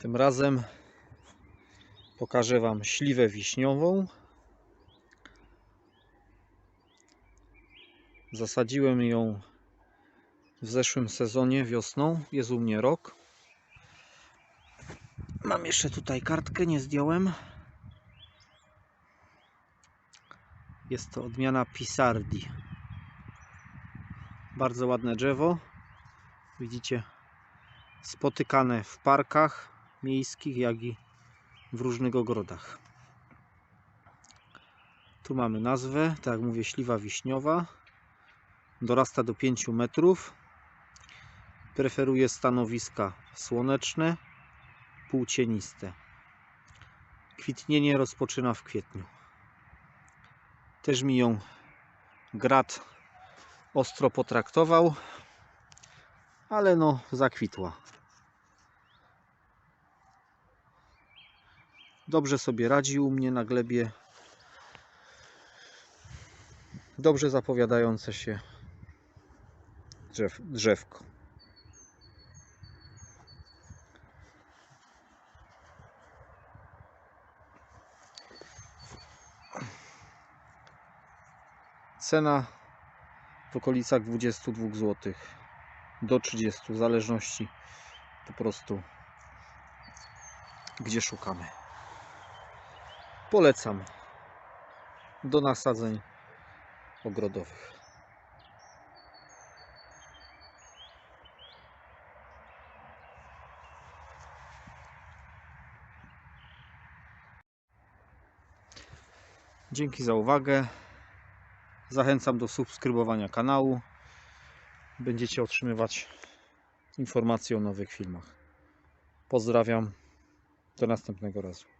Tym razem pokażę Wam śliwę wiśniową. Zasadziłem ją w zeszłym sezonie wiosną. Jest u mnie rok. Mam jeszcze tutaj kartkę, nie zdjąłem. Jest to odmiana Pisardi. Bardzo ładne drzewo. Widzicie, spotykane w parkach miejskich, jak i w różnych ogrodach. Tu mamy nazwę, tak jak mówię, śliwa wiśniowa. Dorasta do 5 metrów. Preferuje stanowiska słoneczne, półcieniste. Kwitnienie rozpoczyna w kwietniu. Też mi ją grat ostro potraktował, ale no zakwitła. Dobrze sobie radzi u mnie na glebie. Dobrze zapowiadające się drzew, drzewko. Cena w okolicach 22 zł do 30 w zależności po prostu gdzie szukamy. Polecam do nasadzeń ogrodowych. Dzięki za uwagę. Zachęcam do subskrybowania kanału. Będziecie otrzymywać informacje o nowych filmach. Pozdrawiam. Do następnego razu.